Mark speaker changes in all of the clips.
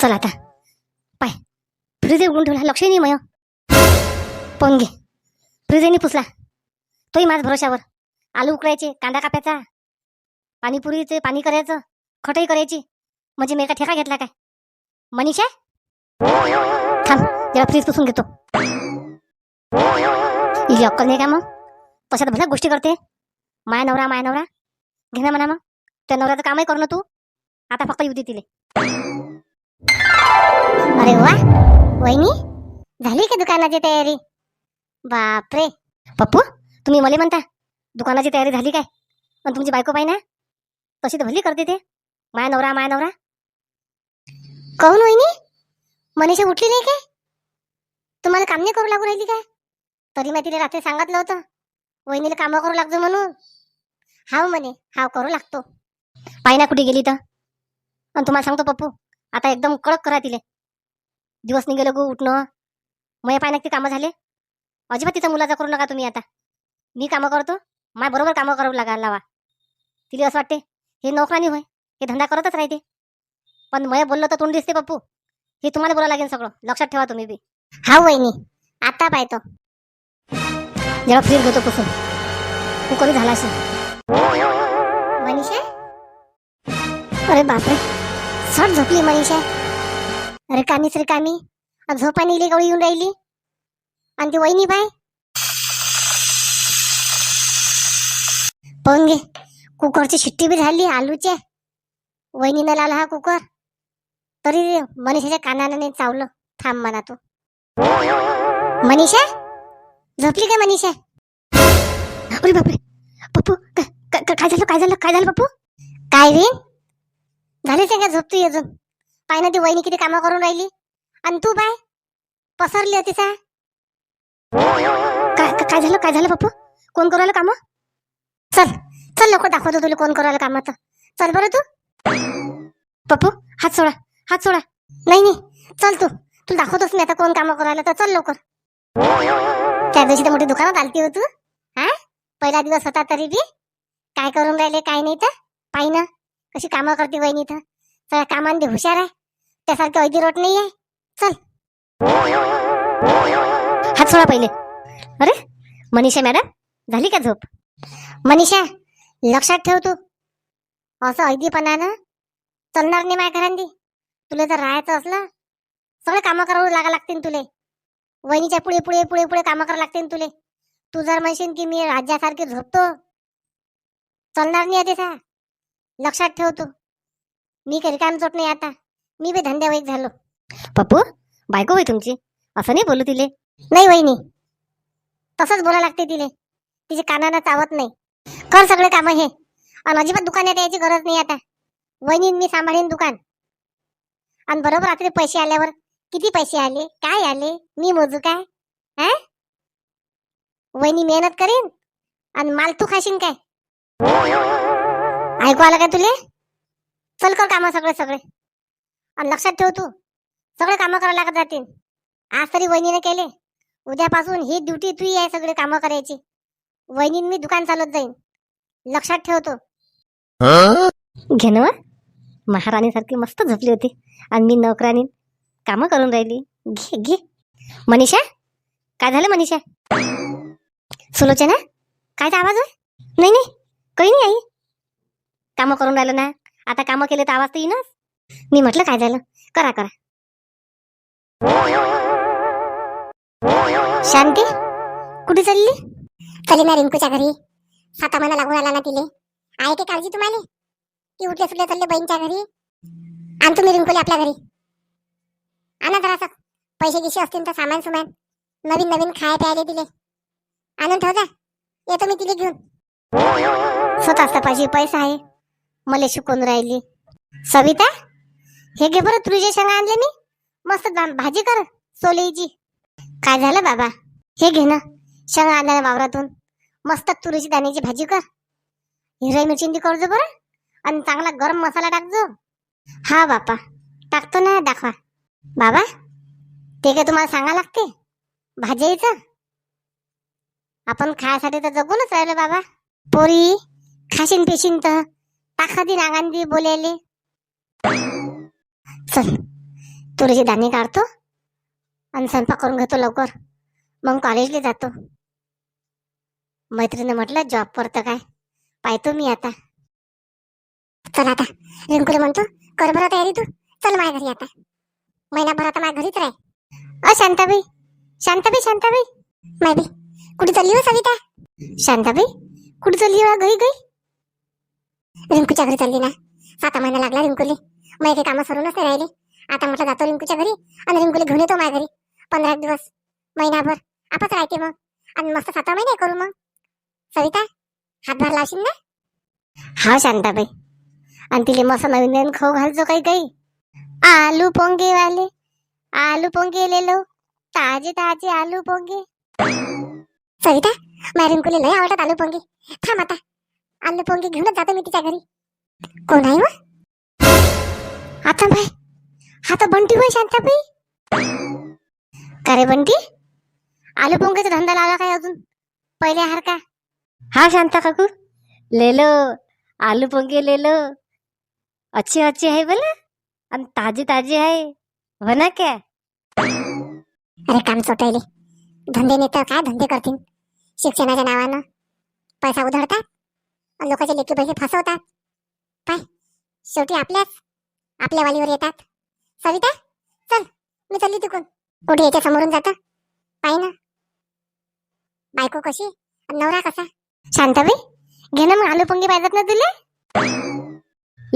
Speaker 1: चल आता. पाय. फ्रीज उघडून ठेवला. लक्ष नाही मय. पण घे. फ्रीजेने पुसला. तोही माझ भरोशावर आलू उकडायचे कांदा कापायचा पाणीपुरीचे पाणी करायचं खटई करायची. म्हणजे मी का ठेका घेतला काय? मनीषा? थांब. जरा फ्रीज पुसून घेतो. ही अक्कल नाही का मग? तशात भल्या गोष्टी करते? माया नवरा माया नवरा. घे ना म्हणा मग. त्या नवऱ्याचं कामही करू ना तू. आता फक्त येऊ दे तिले. अरे वा वहिनी झाली का दुकानाची तयारी? बापरे. पप्पू तुम्ही मला म्हणता दुकानाची तयारी झाली काय? पण तुमची बायको पाहिजे ना तशी तर भली करते ते. माया नवरा माया नवरा. कहून वहिनी मनीषा उठली नाही काय? तुम्हाला काम नाही करू लागू राहिली काय? तरी मी तिला रात्री सांगितलं होतं वहिनीला कामं करू लागतो म्हणून. हाव म्हणे हाव करू लागतो. पाहिना ना कुठे गेली तर? आणि तुम्हाला सांगतो पप्पू आता एकदम कडक करा तिले दिवस निघेल गो उठणं. मग पाय नक्की कामं झाले. अजिबात तिचा मुलाचा करू नका तुम्ही आता. मी कामं करतो माय बरोबर कामं करू लागा लावा. तिला असं वाटते हे नोकरानी होय हे धंदा करतच राहते. पण मय बोललं तर तोंड दिसते पप्पू. हे तुम्हाला बोलावं लागेल सगळं. लक्षात ठेवा तुम्ही बी. हा वहिनी आता पाहतो. जेव्हा फ्रीज घेतो पुसून. तू कमी झाला असेल? मनीषा अरे बापरे. सट झोपली मनीषा. रिकामीच रिकामी. रे कामी गवळी येऊन राहिली. आणि ती वहिनी बाय पाहून घे कुकरची शिट्टी बी झाली आलूचे वहिनीनं लावला हा कुकर. तरी मनीषाच्या कानानं नाही चावलं. थांब म्हणा तू. मनीषा? झोपली का मनीषा? अरे बापरे. पप्पू का- काय झालं काय झालं काय झालं पप्पू? काय रे? झालीच का झोप तू अजून? पाय ना ती वहिनी किती कामं करून राहिली. आणि तू बाय? पसरली होती सा काय काय झालं? काय झालं पप्पू? कोण करू राहिलं कामं? चल चल लवकर दाखवतो तुला कोण करू राहिलं कामं तर. चल बरं तू. पप्पू हात सोडा हात सोडा. नाही नाही. चल तू. तुला दाखवतोस मी आता कोण कामं करू तर. चल लवकर. त्या दिवशी तर मोठी दुकानात आलती हो तू. हा? पहिला दिवस होता तरी बी. काय करून राहिले काय नाही तर. पाहि ना कशी कामं करते वहिनी तर सगळ्या कामांमध्ये हुशार आहे. त्यासारखं वैदी रोट नाही आहे चल. हात सोडा पहिले. अरे मनीषा मॅडम झाली का झोप? मनीषा लक्षात ठेव तू. असं ऐदीपणानं चलणार नाही माझ्या घरांनी. तुला जर राहायचं असलं सगळे कामं करावं लागा लागतील तुले. वहिनीच्या पुढे पुढे पुढे पुढे कामं करावं लागतील तुले. तू जर म्हणशील की मी राज्यासारखी झोपतो. चलणार नाही आहे लक्षात ठेव तू. मी काही काम चोट नाही आता. मी बी धंद्यावाईक झालो. पप्पू बायको होय तुमची? असं नाही बोलू तिले? नाही वहिनी. तसंच बोला लागते तिले. तिचे कानानं चावत नाही. कर सगळे काम हे. आणि अजिबात दुकानात यायची गरज नाही आता. वहिनी मी सांभाळीन दुकान. आणि बरोबर रात्री पैसे आल्यावर किती पैसे आले? काय आले? मी मोजू काय? हा? वहिनी मेहनत करीन? आणि माल तू खाशीन काय? ऐकू आलं काय तुले? चल कर काम सगळे सगळे. आणि लक्षात ठेव तू. सगळे कामं करायला लागत जातील. आज तरी वहिनीने केले. उद्यापासून ही ड्युटी तुझी आहे सगळे कामं करायची. वहिनीन मी दुकान चालत जाईन. लक्षात ठेवतो घे ना महाराणी सारखी मस्त झोपली होती. आणि मी नोकरानी कामं करून राहिली. घे घे. मनीषा? काय झालं मनीषा? सुलोचना? काय आवाज होय? नाही नाही. काही नाही आई. कामं करून राहिलं ना आता कामं केले तर आवाज तर येईनच. मी म्हटलं काय झालं? करा करा. शांती कुठे चालली? चली ना रिंकूच्या घरी. साता महिना लागून आला ना तिले. आहे की काळजी तुम्हाला? की उठले सुटले चालले बहीणच्या घरी. आण तुम्ही रिंकूले आपल्या घरी. आणा जरासं पैसे गिसे असतील तर सामान सुमान. नवीन नवीन खाय प्यायले दिले आणून ठेव जा. येतो मी तिला घेऊन. स्वतःच पाहिजे पैसा आहे. मला शिकून राहिली. सविता हे घे बरं तुझे शेंगा आणले मी. मस्त भाजी कर सोलेची. काय झालं बाबा? हे घे ना शेंगा आणल्या वावरातून. मस्त तुरीची दाण्याची भाजी कर. हिरवी मिरची करजो बरं. आणि चांगला गरम मसाला टाकजो हा बापा टाकतो ना दाखवा. बाबा ते काय तुम्हाला सांगा लागते? भाजीचं आपण खायसाठी तर जगूनच राहिलो बाबा. पोरी खाशीन पिशीन तर. टाका नागांदी बोलायले. चल तुरीचे दाणे काढतो आणि स्वयंपाक करून घेतो लवकर. मग कॉलेजला जातो. मैत्रीने म्हटलं जॉब करतं काय? पाहतो मी आता. चल आता रिंकूला म्हणतो कर बरं तयारी तू. चल माझ्या घरी आता. महिनाभर आता माझ्या घरीच राह. अ शांताबाई. शांताबाई शांताबाई. मायबी कुठे चालली हो सविता? शांताबाई कुठे चालली हो घरी गई? रिंकूच्या घरी चालली ना. सात महिना लागला रिंकूले. मग काही कामं सरूनच नाही राहिले. आता म्हटलं जातो रिंकूच्या घरी आणि रिंकूला घेऊन येतो माझ्या घरी. पंधरा दिवस महिनाभर. आपच राहते मग. आणि मस्त सात महिने करू मग. सविता हातभार लावशील ना? हा शांताबाई. आणि तिले मस्त नवीन नवीन खाऊ घालजो काही काही. आलू पोंगे वाले आलू पोंगे ले लो. ताजे ताजे आलू पोंगे. सविता माझ्या रिंकूला लय आवडतात आलू पोंगे. थांब आता. आलू पोंगे घेऊनच जातो मी तिच्या घरी. कोण आहे व? आता भाई हा तर बंटी होय शांताबाई. का रे बंटी? आलू पोंगेचा धंदा लावला काय अजून? पहिले हार का? हा शांता काकू. ले लो आलू पोंगे ले लो अच्छे अच्छे आहे बोला. आणि ताजे ताजे आहे हो ना क्या? अरे काम चोटायले धंदे नेतं काय धंदे करतील शिक्षणाच्या नावानं पैसा उधळतात? लोकांचे लेखी पैसे फसवतात. पाय शेवटी आपल्याच आपल्या वालीवर येतात. सविता चल मी चालली तिकून कुठे याच्या समोरून जात? पाय ना. बायको कशी? नवरा कसा? शांताबाई घे ना मग आलू पोंगे पाहिजेत ना तुले.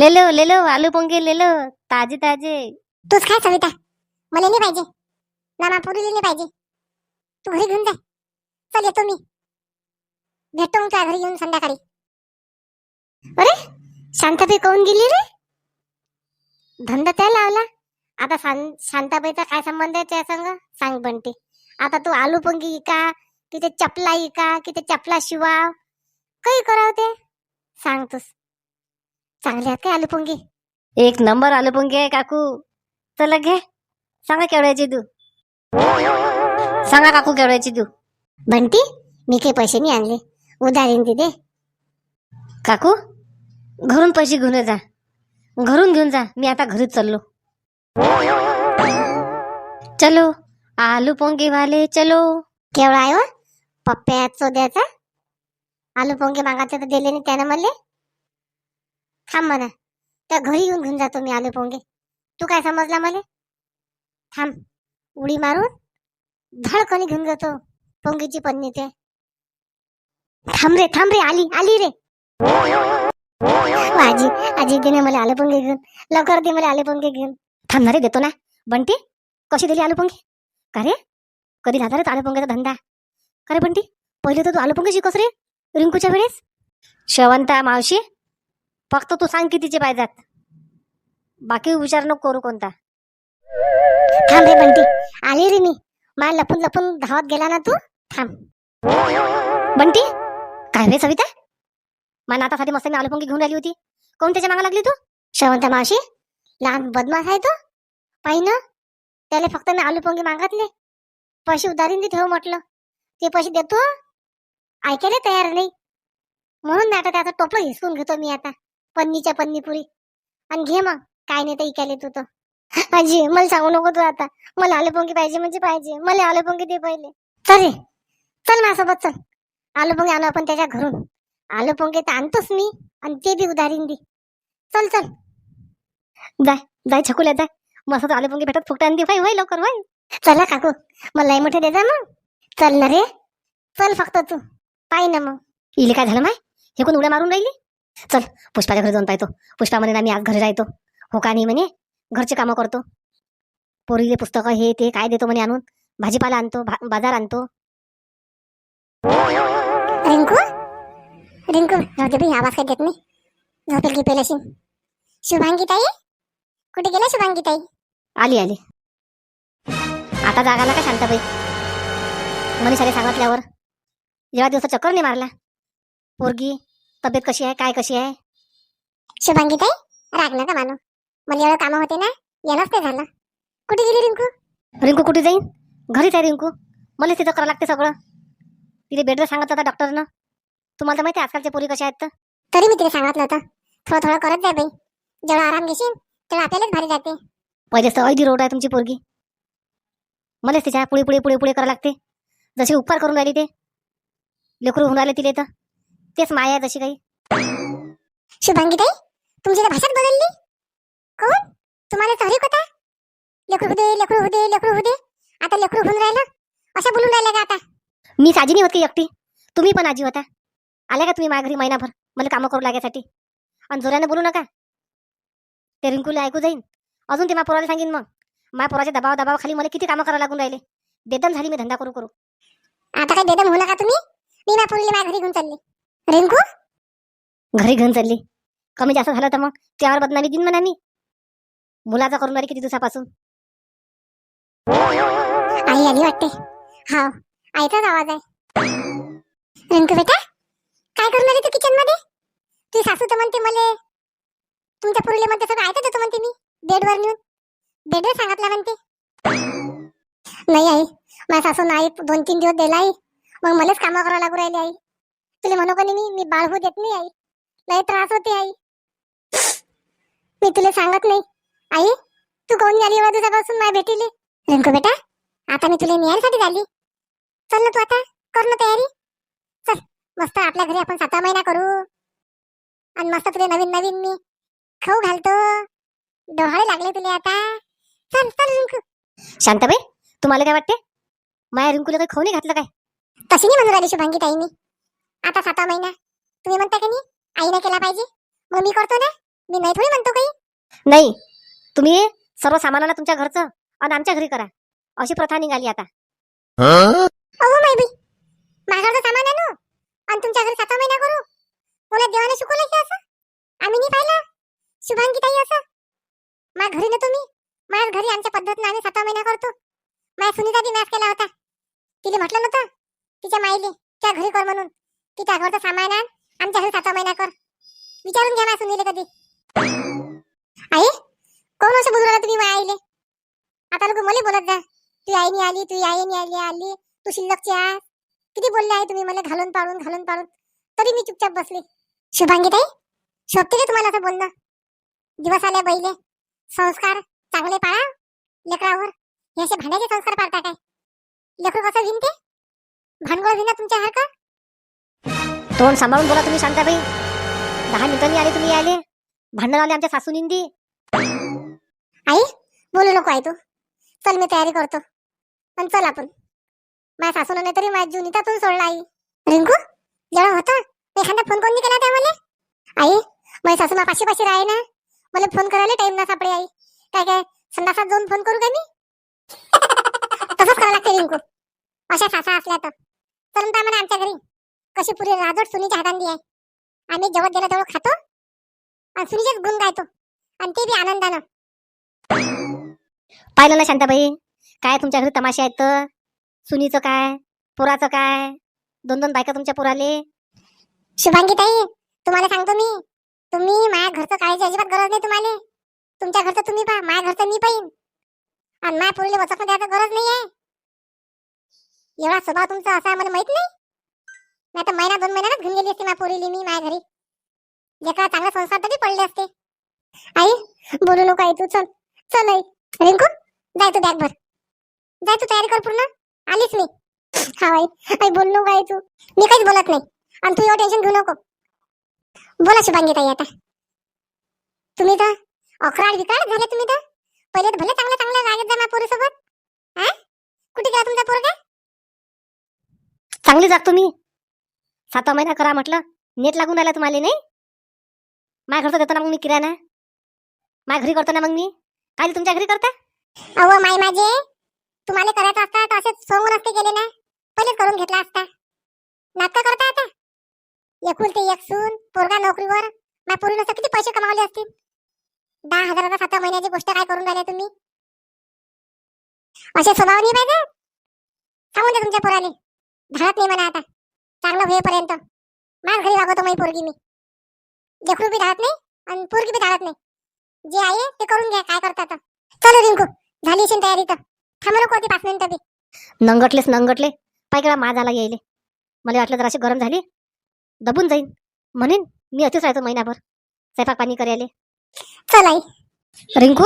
Speaker 1: ले लो ले लो आलू पोंगे ले लो ताजे ताजे. तूच काय सविता. मला नाही पाहिजे. ना मापुरीला नाही पाहिजे. तू घरी घेऊन जा. चल येतो मी. भेटतो मग तुझ्या घरी येऊन संध्याकाळी. अरे शांताबाई कोण गेली रे? धंदा त्या लावला. आता शांताबाईचा काय संबंध आहे त्या संग? सांग बनते आता तू आलू पोंगी का? तिथे चपला का? की ते चपला शिवाव? काही करावं ते? सांग तूच. चांगले आहेत काय आलू पोंगी एक नंबर आलू पोंगी आहे काकू. चला घे. सांगा केवढ्याची तू. सांगा काकू केवढ्याची तू. बंटी मी काही पैसे नाही आणले. उधारीन तिथे काकू घरून पैसे घेऊन जा. घरून घेऊन जा. मी आता घरीच चाललो. चलो. आलू पोंगे वाले चलो. केवढा आहे हो? पप्प्या चोद्याचा? आलू पोंगे मागायचे तर दिले नाही त्यानं मला. थांब म्हणा. त्या घरी येऊन घेऊन जातो मी आलू पोंगे. तू काय समजला मला? थांब. उडी मारून धडकणी घेऊन जातो पोंगीची पन्नी ते. थांब रे थांब रे. आली आली रे. आजी. आजी दे ना मला आलू पोंगे घेऊन. लवकर दे मला आलू पोंगे घेऊन. थांब ना रे देतो ना. बंटी कशी दिली आलू पोंगे का रे? कधी झाला रे आलू पोंगेचा धंदा? का रे बंटी? पहिले तर तू आलू पोंगे शिकस रे रिंकूच्या वेळेस. शेवंता मावशी फक्त तू सांग कितीचे पाहिजेत बाकी विचार नको करू कोणता. थांब रे बंटी. आली रे मी. मला लपून लपून धावत गेला ना तू. थांब. बंटी काय रे सविता? मला नातासाठी मस्त मी आलू पोंगी घेऊन आली होती. कोण त्याच्या मागा लागली तू? शेवंता मावशी लहान बदमाश आहे तो. पाहि ना त्याला फक्त मी आलू पोंगे मागतले. पैसे उधारीन दे ठेव म्हटलं. ते पैसे देतो. ऐकायला तयार नाही. म्हणून मी आता त्याचं टोपलं हिसकून घेतो मी आता. पन्नीच्या पन्नी पुरी आणि घे मग काय नाही तर ऐकायला तू तर. आजी मला सांगू नको तू आता. मला आलू पाहिजे म्हणजे पाहिजे. मला आलू दे पहिले. चल रे. चल माझ्यासोबत चल. आलू पोंगे आणू आपण त्याच्या घरून. आलो पोंगे तर आणतोच मी. आणि ते बी उधारीन दे. चल चल. जाय जाय छकुल्या जाय. मस्त आलू पोंगे भेटत फुकटान आणि होय होय लवकर होय. चला काकू मला लय मोठे दे जा मग. चल ना रे. चल फक्त तू. पाय ना मग. इले काय झालं माय? हे कोण उड्या मारून राहिली? चल पुष्पाच्या घरी जाऊन पाहतो. पुष्पा म्हणे ना मी आज घरी राहतो. हो का नाही म्हणे? घरचे कामं करतो. पोरीले पुस्तकं हे ते काय देतो म्हणे आणून? भाजीपाला आणतो भा- बाजार आणतो. रिंकू? रिंकू जाऊ दे बाई आवाज काही देत नाही. झोपेल की पेलाशी शुभांगी ताई? कुठे गेला शुभांगी ताई? आली आली. आता जागा का शांताबाई मनीषाने सांगितल्यावर जेव्हा दिवस चक्कर नाही मारला. पोरगी तब्येत कशी आहे काय कशी आहे? शुभांगी ताई राग नका मानू. मला एवढं कामं होते ना येणंच ते झालं. कुठे गेली रिंकू? रिंकू कुठे जाईन? घरीच आहे रिंकू. मलाच तिथं करावं लागते सगळं. तिथे बेडवर सांगितलं होतं डॉक्टरनं. तुम्हाला तर माहिती आहे आजकालच्या पोरी कशा आहेत तर. तरी मी तिला सांगितलं होतं थोडं थोडं करत जाय बाई. जेवढा आराम घेशील तेवढं आपल्यालाच भारी जाते. पहिलेच तर अगदी रोड आहे तुमची पोरगी. मलाच तिच्या पुढे पुढे पुढे पुढे करावं लागते. जसे उपकार करून राहिली ते. लेकरू होऊन राहिले तिले तर. तेच माया आहे जशी काही.
Speaker 2: शुभांगी ताई तुमची तर भाषाच बदलली. कोण? तुम्हाला तहरीक होता लेकरू होते लेकरू होते लेकरू होते आता लेकरू होऊन राहिलं. असं बोलून राहिलं का आता?
Speaker 1: मी साजी नाही होती एकटी? तुम्ही पण आजी होता. आल्या का तुम्ही माझ्या घरी महिनाभर? मला कामं करू लागायसाठी. आणि जोराने बोलू नका. ते रिंकूला ऐकू जाईन. अजून ते माझ्या पोराला सांगेन मग. माझ्या पोराच्या दबाव दबाव खाली मला किती कामं करावं लागून राहिले. बेदम झाली मी धंदा करू करू.
Speaker 2: आता काय बेदम होऊ नका तुम्ही. मी ना पुरीला माझ्या घरी घेऊन चालली. रिंकू?
Speaker 1: घरी घेऊन चालली. कमी जास्त झालं तर मग त्यावर बदनामी देईन म्हणा मी. मुलाचा करून राहिली किती दिवसापासून.
Speaker 2: आई आली वाटते. हा आईचाच आवाज आहे. रिंकू बेटा काय करून आली तू किचनमध्ये तुझी सासू तर म्हणते मला. तुमच्या पुरीला म्हणते सगळं ऐकत होतो म्हणते मी बेडवर नेऊन. बेडवर सांगितलं म्हणते. नाही आई माझ्या सासू नाही दोन तीन दिवस दिला आई मग मलाच कामं करावं लागू राहिले आई. तुला म्हणू का नाही मी? मी बाळ होऊ देत नाही आई. लय त्रास होते आई. मी तुला सांगत नाही. आई तू कोण झाली एवढ्या दिवसापासून माझ्या भेटीले? रिंकू बेटा आता मी तुला न्यायसाठी झाली. चल ना तू आता कर ना तयारी. चल मस्त आपल्या घरी आपण सात महिना करू आणि मस्त तुला नवीन नवीन मी खाऊ घालतो. डोहाळे लागले तुला आता. चल चल रिंकू.
Speaker 1: शांताबाई तुम्हाला काय वाटते? माया रिंकूला काही खाऊ नाही घातलं काय?
Speaker 2: तशी नाही म्हणून राहिली शुभांगी ताई मी आता सातवा महिना. तुम्ही म्हणता की नाही? आईने केला पाहिजे. मग मी करतो ना? मी नाही थोडी म्हणतो काही.
Speaker 1: नाही. तुम्ही सर्व सामानाला तुमच्या घरचं आणि आमच्या घरी करा. अशी प्रथा निघाली आता
Speaker 2: अहो माय बाई माझ्याकडे सामान आणू आणि तुमच्या घरी सातवा महिना करू कोणा देवाने शिकवलं की असं आम्ही नाही पाहिलं शुभांगी ताई असं माझ्या घरी ना तुम्ही माझ्या घरी आमच्या पद्धतीने आम्ही सातवा महिना करतो माझ्या सुनीता बी मॅच केला होता तिने म्हटलं नव्हतं तिच्या माईले त्या घरी कर म्हणून तिच्या घरचं सामान आण आमच्या घरी सातवा महिना कर विचारून घ्या माझ्या सुनीले कधी आई कोण असं बोलू राहिला तुम्ही माझ्या आईले आता लोक मला बोलत जा तू आई नाही आली तू आई नाही आली आली तू शिल्लकची आ किती बोलले आहे तुम्ही मला घालून पाडून घालून पाडून. तरी मी चुपचाप बसले. शुभांगी ताई शोभते का तुम्हाला असं बोलणं? दिवस आले बैले. संस्कार चांगले पाळा लेकरावर. हे असे भांड्याचे संस्कार पाडता काय? लेकरू कसं विनते भांडगोळ विना तुमच्या सारखं?
Speaker 1: तोंड सांभाळून बोला तुम्ही शांताबाई. दहा मिनिटांनी आले तुम्ही आले भांडण आले आमच्या सासू निंदी
Speaker 2: आई बोलू नको आहे तू. चल मी तयारी करतो. पण चल आपण. माझ्या सासून नाही तरी माझ्या त्यातून सोडला आई. रिंकू जेव्हा होता एखादा फोन कोणी केला त्या मला आई माझी सासू मा पाचशे पाचशे राही ना. मला फोन करायला टाइम ना सापडे आई. काय काय संध्याकाळ जाऊन फोन करू का मी? तसंच करावं लागते रिंकू. अशा सासा असल्या तर. चल म्हणता म्हणा आमच्या घरी. कशी पुरी राजोड सुनीच्या हातांनी आहे. आम्ही जेवत गेलं तेवढं खातो. आणि सुनीचेच गुण गायतो. आणि ते बी आनंदानं.
Speaker 1: पाहिलं ना शांताबाई? काय तुमच्या घरी तमाशे आहेत तर? सुनीचं काय? पोराचं काय? दोन दोन बायका तुमच्या पोराले?
Speaker 2: शुभांगी ताई तुम्हाला सांगतो मी. तुम्ही माझ्या घरचं काळायची अजिबात गरज नाही तुम्हाला. तुमच्या घरचं तुम्ही पहा माझ्या घरचं मी पाहिन. आणि माझ्या पोरीला वचक द्यायचं गरज नाही आहे एवढा स्वभाव तुमचा असा मला माहीत नाही. नाही तर महिना दोन महिन्यातच घेऊन गेली असते माझ्या पोरीली मी माझ्या घरी. लेकरा चांगला संसार तरी पडले असते. आई बोलू नको आई तू चल. चल आई. रिंकू जाय तू बॅग भर जाय तू तयारी कर पूर्ण. आलीच मी. हा आई आई बोलू नको आई तू. मी काहीच बोलत नाही. आणि तू एवढं टेन्शन घेऊ नको. बोला शुभांगी ताई आता. तुम्ही तर अकराड विकाड झाले तुम्ही तर? पहिले तर भले चांगलं चांगलं रागत जा पोरी सोबत हा? कुठे गेला तुमचा पोरगा?
Speaker 1: चांगली जागतो मी सातवा महिना करा म्हटलं. नेट लागून राहिला तुम्हाला नाही? माझ्या घरचं देतो ना मग मी किराणा. माझ्या घरी करतो ना मग मी. काय तुमच्या घरी करता?
Speaker 2: अहो माई माझे. तुम्हाला करायचं असता तर असेच सोंग नसते गेले ना? पहिलेच करून घेतला असता. नाटक करता आता? एकुलते एक सून पोरगा नोकरीवर. माझ्या पोरीनं तर किती पैसे कमावले असतील? दहा हजाराचा सात महिन्याची गोष्ट काय करून राहिले तुम्ही? असे स्वभाव नाही पाहिजे? सांगून द्या तुमच्या पोराने धाडत नाही म्हणा आता. चांगलं होईपर्यंत. माझ्या घरी वागवतो माझी पोरगी मी. लेकरू बी धाडत नाही आणि पोरगी बी धाडत नाही. जे आहे ते करून घ्या काय करता तर चलो रिंकू झाली असेल तयारी तर. थांबा नको होती पाच मिनिटं बी
Speaker 1: नंगटलेच नंगटले. पाहिजे माझ आला यायले मला वाटलं जर अशी गरम झाली. दबून जाईन. म्हणेन मी अतिच राहतो महिनाभर. स्वयंपाक पाणी करायले
Speaker 2: चल आई.
Speaker 1: रिंकू?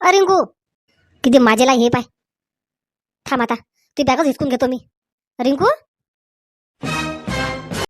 Speaker 1: अ रिंकू. किती माझेला हे पाय. थांब आता. ती बॅगच हिसकून घेतो मी. रिंकू?